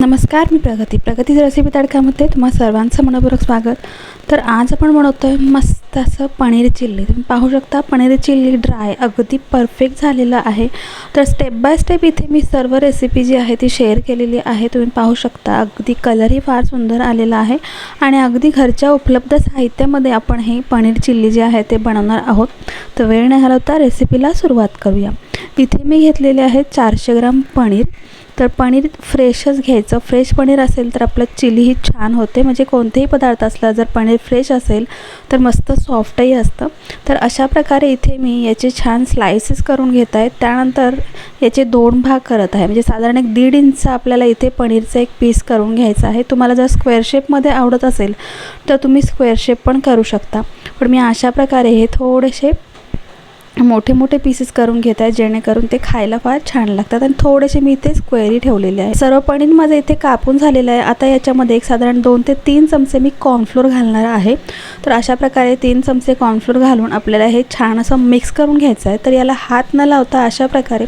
नमस्कार मी प्रगती. प्रगती रेसिपी तडकामध्ये तुम्हा सर्वांचं मनपूर्वक स्वागत. तर आज आपण बनवतो आहे मस्त असं पनीर चिल्ली. तुम्ही पाहू शकता पनीर चिल्ली ड्राय अगदी परफेक्ट झालेलं आहे. तर स्टेप बाय स्टेप इथे मी सर्व रेसिपी जी आहे ती शेअर केलेली आहे. तुम्ही पाहू शकता अगदी कलरही फार सुंदर आलेला आहे. आणि अगदी घरच्या उपलब्ध साहित्यामध्ये आपण हे पनीर चिल्ली जे आहे ते बनवणार आहोत. तर वेळ न घालवता रेसिपीला सुरुवात करूया. इथे मी घेतलेले आहे चारशे ग्राम पनीर. तर पनीर फ्रेशच घ्यायचं. फ्रेश पनीर असेल तर आपलं चिलीही छान होते. म्हणजे कोणतेही पदार्थ असला जर पनीर फ्रेश असेल तर मस्त सॉफ्टही असतं. तर अशा प्रकारे इथे मी याचे छान स्लायसेस करून घेत आहे. त्यानंतर याचे दोन भाग करत आहे. म्हणजे साधारण एक दीड इंच आपल्याला इथे पनीरचं एक पीस करून घ्यायचं आहे. तुम्हाला जर स्क्वेअर शेपमध्ये आवडत असेल तर तुम्ही स्क्वेअर शेप पण करू शकता. पण मी अशा प्रकारे हे थोडेसे मोठे मोठे पीसेस करून घेत आहे जेणेकरून ते खायला फार छान लागतात. आणि थोडेसे मी इथे स्क्वेरी ठेवलेले आहे. सर्व पनीर माझं इथे कापून झालेलं आहे. आता याच्यामध्ये एक साधारण दोन ते तीन चमचे मी कॉर्नफ्लोर घालणार आहे. तर अशा प्रकारे तीन चमचे कॉर्नफ्लोर घालून आपल्याला हे छान असं मिक्स करून घ्यायचं आहे. तर याला हात न लावता अशा प्रकारे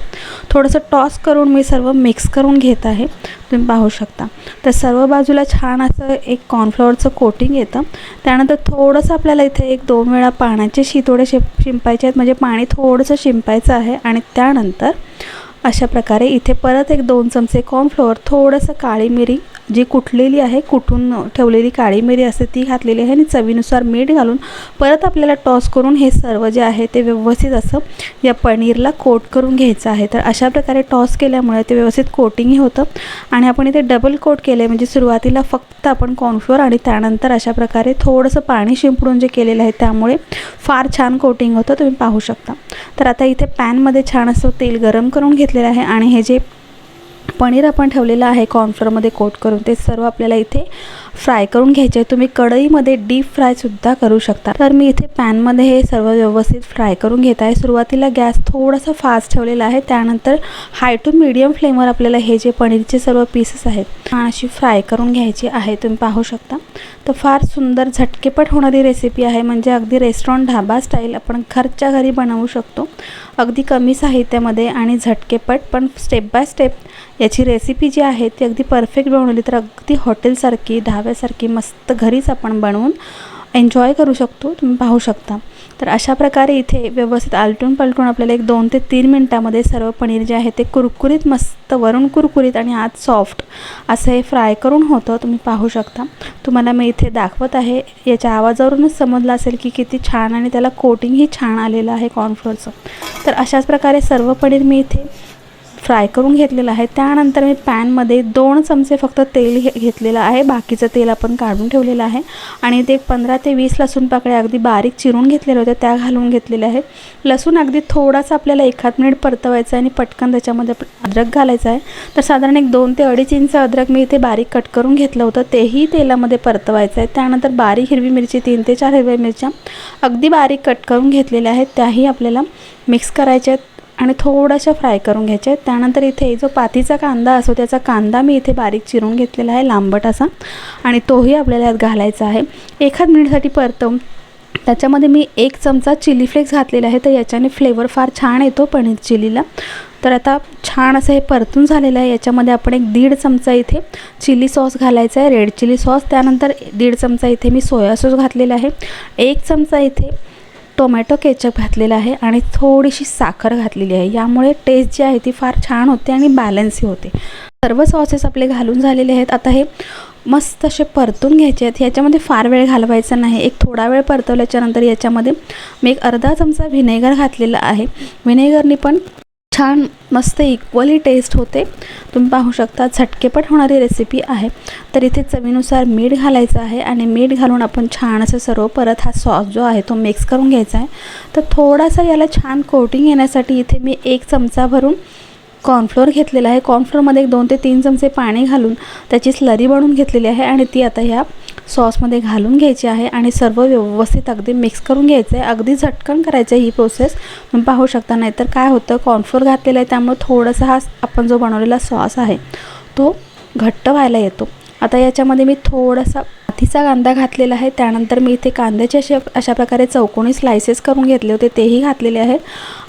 थोडंसं टॉस करून मी सर्व मिक्स करून घेत आहे. तुम्ही पाहू शकता. तर सर्व बाजूला छान असं एक कॉर्नफ्लॉवरचं कोटिंग येतं. त्यानंतर थोडंसं आपल्याला इथे एक दोन वेळा पाण्याचे शितोडे शिप शिंपायचे आहेत. म्हणजे पाणी थोडंसं शिंपायचं आहे आणि त्यानंतर अशा प्रकारे इथे परत एक दोन चमचे कॉर्नफ्लोअर थोडंसं काळी मिरी जी कुठलेली आहे कुठून ठेवलेली काळी मिरी असते ती घातलेली आहे आणि चवीनुसार मीठ घालून परत आपल्याला टॉस करून हे सर्व जे आहे ते व्यवस्थित असं या पनीरला कोट करून घ्यायचं आहे. तर अशा प्रकारे टॉस केल्यामुळे ते व्यवस्थित कोटिंगही होतं आणि आपण इथे डबल कोट केले म्हणजे सुरुवातीला फक्त आपण कॉर्नफ्लोअर आणि त्यानंतर अशा प्रकारे थोडंसं पाणी शिंपडून जे केलेलं आहे त्यामुळे फार छान कोटिंग होतं तुम्ही पाहू शकता. तर आता इथे पॅनमध्ये छान असं तेल गरम करून घेतलेलं आहे आणि हे जे पनीर आपण ठेवलेलं आहे कॉर्नफ्लोअरमध्ये कोट करून. ते सर्व आपल्याला इथे फ्राय करून घ्यायचे. आहे तुम्ही कढईमध्ये डीप फ्रायसुद्धा करू शकता. तर मी इथे पॅनमध्ये हे सर्व व्यवस्थित फ्राय करून घेत आहे. सुरुवातीला गॅस थोडासा फास्ट ठेवलेला आहे. त्यानंतर हाय टू मिडियम फ्लेमवर आपल्याला हे जे पनीरचे सर्व पीसेस आहेत अशी फ्राय करून घ्यायची आहे. तुम्ही पाहू शकता. तर फार सुंदर झटकेपट होणारी रेसिपी आहे. म्हणजे अगदी रेस्टॉरंट ढाबा स्टाईल आपण घरच्या घरी बनवू शकतो. अगदी कमी साहित्यामध्ये आणि झटकेपट. पण स्टेप बाय स्टेप याची रेसिपी जी आहे ती अगदी परफेक्ट बनवली. तर अगदी हॉटेलसारखी ढाब्यासारखी मस्त घरीच आपण बनवून एन्जॉय करू शकतो तुम्ही पाहू शकता. तर अशा प्रकारे इथे व्यवस्थित आलटून पलटून आपल्याला एक दोन ते तीन मिनटामध्ये सर्व पनीर जे आहे ते कुरकुरीत मस्त वरून कुरकुरीत आणि आत सॉफ्ट असं हे फ्राय करून होतं तुम्ही पाहू शकता. तुम्हाला मी इथे दाखवत आहे. याच्या आवाजावरूनच समजलं असेल की किती छान आणि त्याला कोटिंगही छान आलेलं आहे कॉर्नफ्लोअरचं तर अशाच प्रकारे सर्व पनीर मी इथे फ्राय करून घेतलेलं आहे. त्यानंतर मी पॅनमध्ये दोन चमचे फक्त तेल घे घेतलेलं आहे. बाकीचं तेल आपण काढून ठेवलेलं आहे. आणि ते पंधरा ते वीस लसूण पाकळ्या अगदी बारीक चिरून घेतलेल्या होत्या त्या घालून घेतलेल्या आहेत. लसूण अगदी थोडासा आपल्याला एखाद मिनिट परतवायचा आहे आणि पटकन त्याच्यामध्ये अद्रक घालायचं आहे. तर साधारण एक दोन ते अडीच इंच अद्रक मी इथे बारीक कट करून घेतलं होतं. तेही तेलामध्ये परतवायचं आहे. त्यानंतर बारीक हिरवी मिरची तीन ते चार हिरव्या मिरच्या अगदी बारीक कट करून घेतलेल्या आहेत. त्याही आपल्याला मिक्स करायच्या आहेत. आणि थोड्याशा फ्राय करून घ्यायच्या आहेत. त्यानंतर इथे जो पातीचा कांदा असतो त्याचा कांदा मी इथे बारीक चिरून घेतलेला आहे लांबट असा. आणि तोही आपल्याला यात घालायचा आहे. एखाद मिनिटसाठी परतवून. त्याच्यामध्ये मी एक चमचा चिली फ्लेक्स घातलेला आहे तर याच्याने फ्लेवर फार छान येतो पनीर चिलीला. तर आता छान असं हे परतून झालेलं आहे. याच्यामध्ये आपण एक दीड चमचा इथे चिली सॉस घालायचा आहे रेड चिली सॉस. त्यानंतर दीड चमचा इथे मी सोया सॉस घातलेला आहे. एक चमचा इथे टोमॅटो केचप घातलेला आहे आणि थोडीशी साखर घातलेली आहे. यामुळे टेस्ट जी आहे ती फार छान होते आणि बॅलन्सही होते. सर्व सॉसेस आपले घालून झालेले आहेत. आता हे मस्त असे परतून घ्यायचे आहेत. ह्याच्यामध्ये फार वेळ घालवायचा नाही. एक थोडा वेळ परतवल्याच्यानंतर याच्यामध्ये मी एक अर्धा चमचा व्हिनेगर घातलेला आहे. व्हिनेगरनी पण छान मस्त इक्वली टेस्ट होते. तुम्ही पाहू शकता झटकेपट होणारी रेसिपी आहे. तर इथे चवीनुसार मीठ घालायचं आहे आणि मीठ घालून आपण छान असं सर्व परत हा सॉस जो आहे तो मिक्स करून घ्यायचा आहे. तर थोडासा याला छान कोटिंग येण्यासाठी इथे मी एक चमचा भरून कॉर्नफ्लोअर घेतलेला आहे. कॉर्नफ्लोअरमध्ये एक दोन ते तीन चमचे पाणी घालून त्याची स्लरी बनवून घेतलेली आहे आणि ती आता ह्या सॉसमध्ये घालून घ्यायची आहे आणि सर्व व्यवस्थित अगदी मिक्स करून घ्यायचं आहे. अगदी झटकन करायचं आहे ही प्रोसेस. तुम्ही पाहू शकता नाहीतर काय होतं कॉर्नफ्लोअर घातलेलं आहे त्यामुळे थोडासा हा आपण जो बनवलेला सॉस आहे तो घट्ट व्हायला येतो. आता याच्यामध्ये मी थोडासा गाठीचा कांदा घातलेला आहे. त्यानंतर मी इथे कांद्याचे असे अशा प्रकारे चौकोनी स्लायसेस करून घेतले होते. तेही घातलेले आहेत.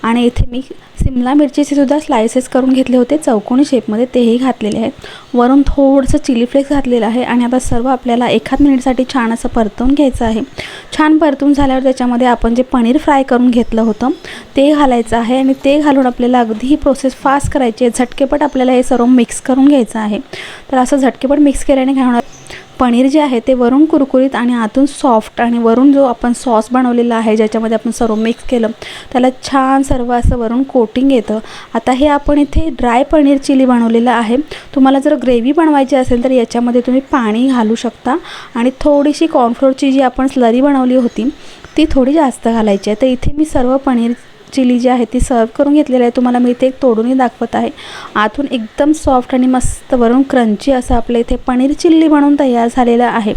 आणि इथे मी सिमला मिरचीचे सुद्धा स्लायसेस करून घेतले होते. चौकोनी शेपमध्ये तेही घातलेले आहेत. वरून थोडंसं चिली फ्लेक्स घातलेलं आहे. आणि आता सर्व आपल्याला एखाद मिनिटसाठी छान असं परतवून घ्यायचं आहे. छान परतून झाल्यावर त्याच्यामध्ये आपण जे पनीर फ्राय करून घेतलं होतं ते घालायचं आहे. आणि ते घालून आपल्याला अगदी ही प्रोसेस फास्ट करायची आहे. झटकेपट आपल्याला हे सर्व मिक्स करून घ्यायचं आहे. तर असं झटकेपट मिक्स केल्याने घालणार पनीर जे आहे ते वरून कुरकुरीत आणि आतून सॉफ्ट आणि वरून जो आपण सॉस बनवलेला आहे ज्याच्यामध्ये आपण सर्व मिक्स केलं त्याला छान सर्व असं वरून कोटिंग येतं. आता हे आपण इथे ड्राय पनीर चिली बनवलेलं आहे. तुम्हाला जर ग्रेव्ही बनवायची असेल तर याच्यामध्ये तुम्ही पाणी घालू शकता. आणि थोडीशी कॉर्नफ्लोरची जी आपण स्लरी बनवली होती ती थोडी जास्त घालायची आहे. तर इथे मी सर्व पनीर चिली जी आहे ती सर्व करून घेतलेली आहे. तुम्हाला मी इथे एक तोडूनही दाखवत आहे. आतून एकदम सॉफ्ट आणि मस्त वरून क्रंची असं आपलं इथे पनीर चिल्ली म्हणून तयार झालेलं आहे.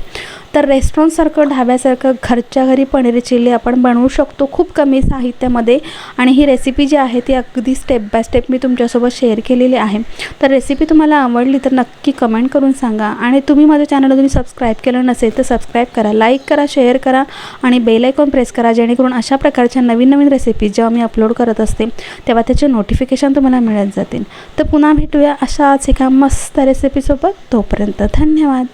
तर रेस्टॉरंटसारखं ढाब्यासारखं घरच्या घरी पनीर चिल्ली आपण बनवू शकतो खूप कमी साहित्यामध्ये. आणि ही रेसिपी जी आहे ती अगदी स्टेप बाय स्टेप मी तुमच्यासोबत शेअर केलेली आहे. तर रेसिपी तुम्हाला आवडली तर नक्की कमेंट करून सांगा. आणि तुम्ही माझ्या चॅनलला तुम्ही सबस्क्राईब केलं नसेल तर सबस्क्राईब करा लाईक करा शेअर करा आणि बेल आयकॉन प्रेस करा जेणेकरून अशा प्रकारच्या नवीन नवीन रेसिपी जेव्हा मी अपलोड करत असते तेव्हा त्याचे नोटिफिकेशन तुम्हाला मिळत जातील. तर पुन्हा भेटूया अशाच एका मस्त रेसिपीसोबत तोपर्यंत धन्यवाद.